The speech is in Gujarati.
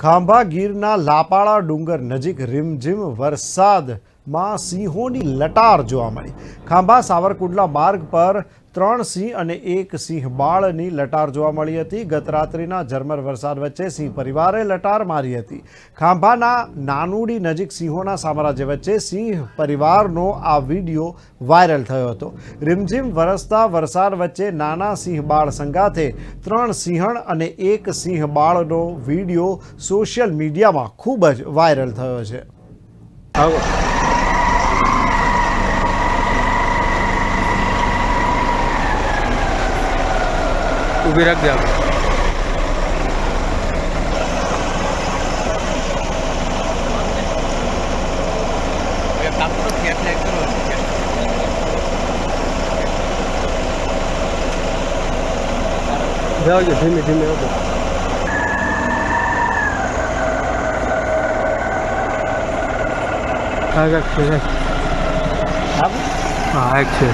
ખાંભા ગીરના લાપાળા ડુંગર નજીક રીમઝીમ વરસાદમાં સિંહોની લટાર જોવા મળી. ખાંભા સાવરકુંડલા માર્ગ પર ત્રણ સિંહ અને એક સિંહ બાળની લટાર જોવા મળી હતી. ગત રાત્રિના ઝરમર વરસાદ વચ્ચે સિંહ પરિવારે લટાર મારી હતી. ખાંભાના નાનુડી નજીક સિંહોના સામ્રાજ્ય વચ્ચે સિંહ પરિવારનો આ વીડિયો વાયરલ થયો હતો. રીમઝીમ વરસતા વરસાદ વચ્ચે નાના સિંહ બાળ સંગાથે ત્રણ સિંહણ અને એક સિંહ બાળનો વીડિયો સોશિયલ મીડિયામાં ખૂબ જ વાયરલ થયો છે. ઊભી રાખજે આપણે જાવજો ધીમે ધીમે આવજો હા એક છે એક. હા એક છે